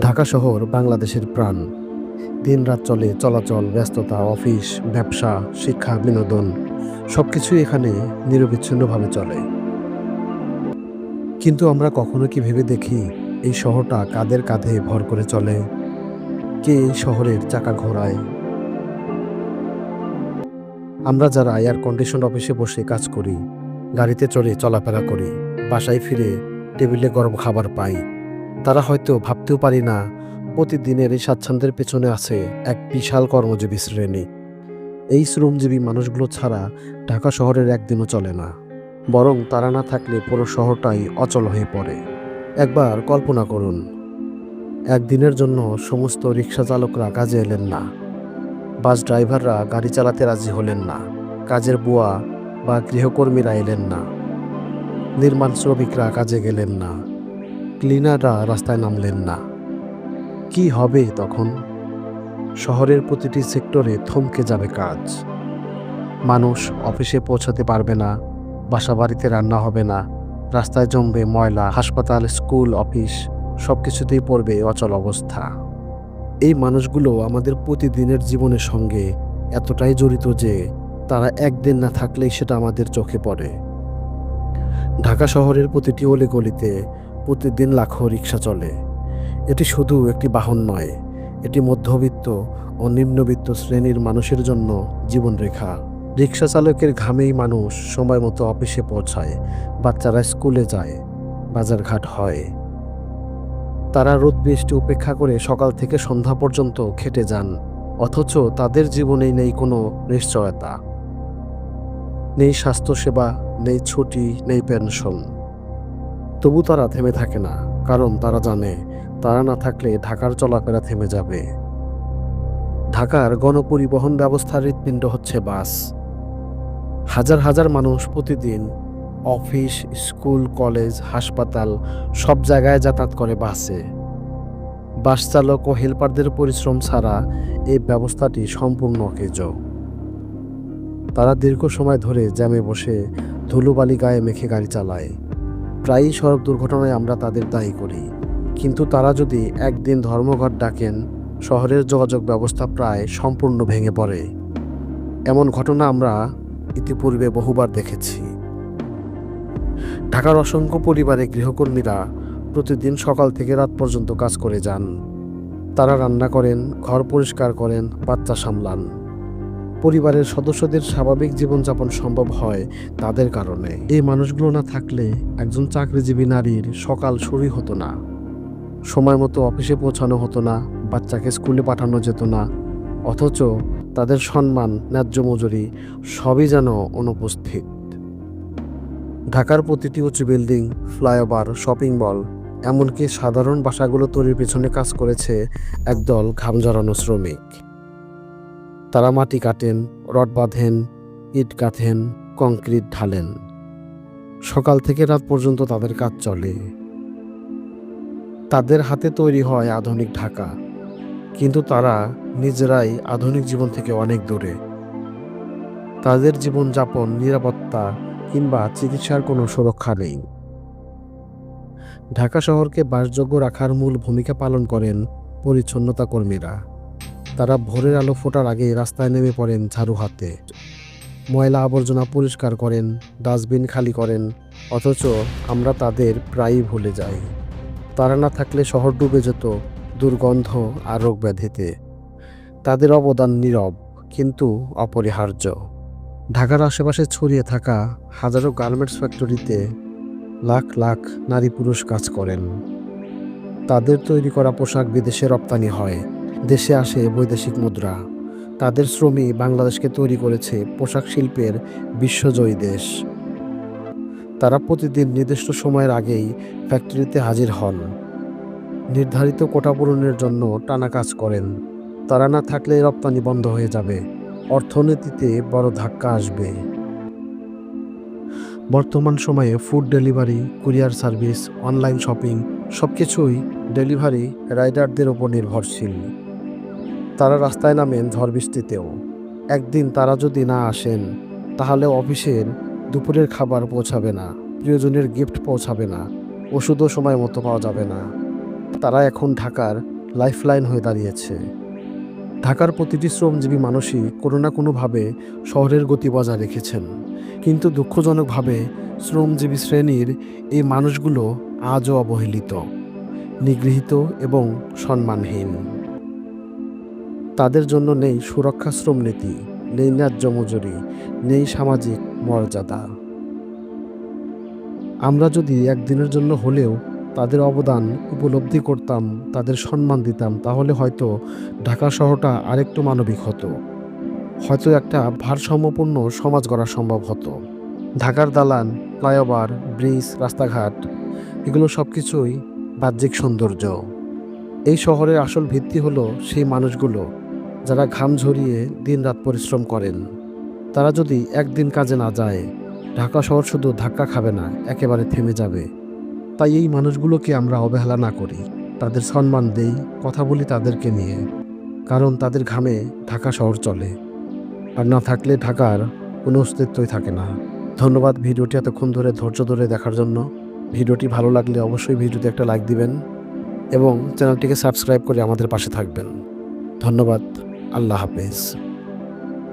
ঢাকা শহর বাংলাদেশের প্রাণ। দিন রাত চলে চলাচল, ব্যস্ততা, অফিস, ব্যবসা, শিক্ষা, বিনোদন সব কিছুই এখানে নিরবিচ্ছিন্নভাবে চলে। কিন্তু আমরা কখনো কি ভেবে দেখি, এই শহরটা কাদের কাঁধে ভর করে চলে? কে এই শহরের চাকা ঘোরায়? আমরা যারা এয়ার কন্ডিশন অফিসে বসে কাজ করি, গাড়িতে চড়ে চলাফেরা করি, বাসায় ফিরে টেবিলে গরম খাবার পাই তারা হয়তো ভাবতেও পারি না, প্রতিদিনের এই স্বাচ্ছন্দ্যের পেছনে আছে এক বিশাল কর্মজীবী শ্রেণি। এই শ্রমজীবী মানুষগুলো ছাড়া ঢাকা শহরের একদিনও চলে না। বরং তারা না থাকলে পুরো শহরটাই অচল হয়ে পড়ে। একবার কল্পনা করুন, একদিনের জন্য সমস্ত রিক্সা চালকরা কাজে এলেন না। বাস ড্রাইভাররা গাড়ি চালাতে রাজি হলেন না। কাজের বুয়া বা গৃহকর্মীরা এলেন না। নির্মাণ শ্রমিকরা কাজে গেলেন না। ক্লিনাররা রাস্তায় নামলেন না। কি হবে তখন? শহরের প্রতিটি সেক্টরে থমকে যাবে কাজ। মানুষ অফিসে পৌঁছাতে পারবে না বাসা বাড়িতে রান্না হবে না, রাস্তায় জমবে ময়লা, হাসপাতাল, স্কুল, অফিস সব কিছুতেই পড়বে অচল অবস্থা। এই মানুষগুলো আমাদের প্রতিদিনের জীবনের সঙ্গে এতটাই জড়িত যে তারা একদিন না থাকলেই সেটা আমাদের চোখে পড়ে। ঢাকা শহরের প্রতিটি অলিগলিতে প্রতিদিন লাখো রিক্সা চলে। এটি শুধু একটি বাহন নয়, এটি মধ্যবিত্ত ও নিম্নবিত্ত শ্রেণির মানুষের জন্য জীবনরেখা। রিক্সা চালকের ঘামেই মানুষ সময় মতো অফিসে পৌঁছায়, বাচ্চারা স্কুলে যায়, বাজারঘাট হয়। তারা রোদ বৃষ্টি উপেক্ষা করে সকাল থেকে সন্ধ্যা পর্যন্ত খেটে যান, অথচ তাদের জীবনেই নেই কোনো নিশ্চয়তা। নেই স্বাস্থ্যসেবা, নেই ছুটি, নেই পেনশন। তবু তারা থেমে থাকে না, কারণ তারা জানে তারা না থাকলে ঢাকার চলাফেরা থেমে যাবে। ঢাকার গণপরিবহন ব্যবস্থার হৃৎপিণ্ড হচ্ছে বাস। হাজার হাজার মানুষ প্রতিদিন অফিস, স্কুল, কলেজ, হাসপাতাল সব জায়গায় যাতায়াত করে বাসে। বাস চালক ও হেল্পারদের পরিশ্রম ছাড়া এই ব্যবস্থাটি সম্পূর্ণ অকেজ। তারা দীর্ঘ সময় ধরে জ্যামে বসে ধুলোবালি গায়ে মেখে গাড়ি চালায়। প্রায়ই সড়ক দুর্ঘটনায় আমরা তাদের দায়ী করি। কিন্তু তারা যদি একদিন ধর্মঘট ডাকেন, শহরের যোগাযোগ ব্যবস্থা প্রায় সম্পূর্ণ ভেঙে পড়ে। এমন ঘটনা আমরা ইতিপূর্বে বহুবার দেখেছি। ঢাকার অসংখ্য পরিবারে গৃহকর্মীরা প্রতিদিন সকাল থেকে রাত পর্যন্ত কাজ করে যান। তারা রান্না করেন, ঘর পরিষ্কার করেন, বাচ্চা সামলান। পরিবারের সদস্যদের স্বাভাবিক জীবনযাপন সম্ভব হয় তাদের কারণে। এই মানুষগুলো না থাকলে একজন চাকরিজীবী নারীর সকাল শুরু হতো না। সময় মতো অফিসে পৌঁছানো হতো না, বাচ্চাকে স্কুলে পাঠানো যেত না। অথচ তাদের সম্মান, ন্যায্য মজুরি সবই যেন অনুপস্থিত। ঢাকার প্রতিটি উঁচু বিল্ডিং, ফ্লাইওভার, শপিং মল, এমনকি সাধারণ বাসাগুলো তৈরির পেছনে কাজ করেছে একদল ঘাম ঝরানো শ্রমিক। তারা মাটি কাটেন, রড বাঁধেন, ইট গাঁথেন, কংক্রিট ঢালেন। সকাল থেকে রাত পর্যন্ত তাদের কাজ চলে। তাদের হাতে তৈরি হয় আধুনিক ঢাকা। কিন্তু তারা নিজেরাই আধুনিক জীবন থেকে অনেক দূরে। তাদের জীবনযাপন, নিরাপত্তা কিংবা চিকিৎসার কোনো সুরক্ষা নেই। ঢাকা শহরকে বাসযোগ্য রাখার মূল ভূমিকা পালন করেন পরিচ্ছন্নতা কর্মীরা তারা ভোরের আলো ফোটার আগে রাস্তায় নেমে পড়েন ঝাড়ু হাতে। ময়লা আবর্জনা পরিষ্কার করেন, ডাস্টবিন খালি করেন, অথচ আমরা তাদের প্রায়ই ভুলে যাই। তারা না থাকলে শহর ডুবে যেত, দুর্গন্ধ আর রোগ ব্যাধিতে তাদের অবদান নীরব, কিন্তু অপরিহার্য। ঢাকার আশেপাশে ছড়িয়ে থাকা হাজারো গার্মেন্টস ফ্যাক্টরিতে লাখ লাখ নারী পুরুষ কাজ করেন। তাদের তৈরি করা পোশাক বিদেশে রপ্তানি হয়। দেশে আসে বৈদেশিক মুদ্রা। তাদের শ্রমই বাংলাদেশকে তৈরি করেছে পোশাক শিল্পের বিশ্বজয়ী দেশ। তারা প্রতিদিন নির্দিষ্ট সময়ের আগেই ফ্যাক্টরিতে হাজির হন। নির্ধারিত কোটা পূরণের জন্য টানা কাজ করেন। তারা না থাকলে রপ্তানি বন্ধ হয়ে যাবে। অর্থনীতিতে বড় ধাক্কা আসবে। বর্তমান সময়ে food delivery, courier service, online shopping সব কিছুই ডেলিভারি রাইডারদের ওপর নির্ভরশীল। তারা রাস্তায় নামেন ঝড় বৃষ্টিতেও একদিন তারা যদি না আসেন, তাহলে অফিসের দুপুরের খাবার পৌঁছাবে না, প্রিয়জনের গিফট পৌঁছাবে না, ওষুধও সময় মতো পাওয়া যাবে না। তারা এখন ঢাকার লাইফলাইন হয়ে দাঁড়িয়েছে। ঢাকার প্রতিটি শ্রমজীবী মানুষই কোনো না কোনোভাবে শহরের গতি বজায় রেখেছেন। কিন্তু দুঃখজনকভাবে শ্রমজীবী শ্রেণির এই মানুষগুলো আজও অবহেলিত, নিগৃহীত এবং সম্মানহীন। তাদের জন্য নেই সুরক্ষা শ্রম নীতি, নেই ন্যায্য মজুরি, নেই সামাজিক মর্যাদা। আমরা যদি একদিনের জন্য হলেও তাদের অবদান উপলব্ধি করতাম, তাদের সম্মান দিতাম, তাহলে হয়তো ঢাকা শহরটা আরেকটু মানবিক হতো। হয়তো একটা ভারসাম্যপূর্ণ সমাজ গড়া সম্ভব হতো। ঢাকার দালান, ফ্লাইওভার, ব্রিজ, রাস্তাঘাট, এগুলো সব কিছুই বাহ্যিক সৌন্দর্য। এই শহরের আসল ভিত্তি হলো সেই মানুষগুলো যারা ঘাম ঝরিয়ে দিনরাত পরিশ্রম করেন, তারা যদি একদিন কাজে না যায়, ঢাকা শহর শুধু ধাক্কা খাবে না, একেবারে থেমে যাবে। তাই এই মানুষগুলোকে আমরা অবহেলা না করি। তাদের সম্মান দেই, কথা বলি তাদেরকে নিয়ে, কারণ তাদের ঘামে ঢাকা শহর চলে। আর না থাকলে ঢাকার কোনো অস্তিত্বই থাকে না। ধন্যবাদ ভিডিওটি এতক্ষণ ধরে ধৈর্য ধরে দেখার জন্য। ভিডিওটি ভালো লাগলে অবশ্যই ভিডিওতে একটা লাইক দিবেন এবং চ্যানেলটিকে সাবস্ক্রাইব করে আমাদের পাশে থাকবেন। ধন্যবাদ। আল্লাহ হাফেজ।